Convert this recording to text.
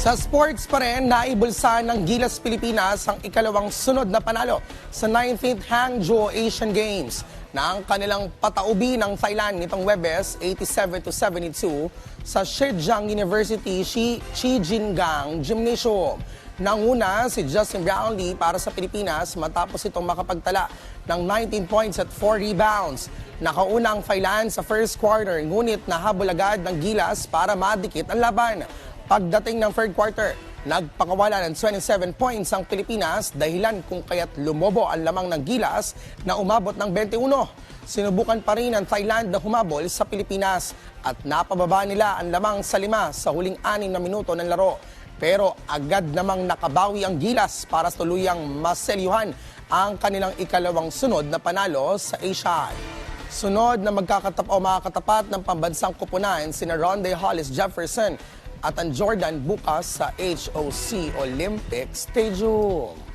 Sa sports pa rin, naibulsa ng Gilas Pilipinas ang ikalawang sunod na panalo sa 19th Hangzhou Asian Games na ang kanilang pataubi ng Thailand nitong Webes 87 to 72 sa Zhejiang University Shi, Shijingang Gymnasium. Nanguna si Justin Brownlee para sa Pilipinas matapos itong makapagtala ng 19 points at 4 rebounds. Nakauna ang Thailand sa first quarter ngunit nahabol agad ng Gilas para madikit ang laban. Pagdating ng third quarter, nagpakawala ng 27 points ang Pilipinas dahilan kung kaya't lumobo ang lamang ng Gilas na umabot ng 21. Sinubukan pa rin ng Thailand na humabol sa Pilipinas at napababa nila ang lamang sa lima sa huling anim na minuto ng laro. Pero agad namang nakabawi ang Gilas para tuluyang maselyuhan ang kanilang ikalawang sunod na panalo sa Asia. Sunod na magkakatap o makakatapat ng pambansang kupunan sina Ronde Hollis Jefferson at ang Jordan bukas sa HOC Olympic Stadium.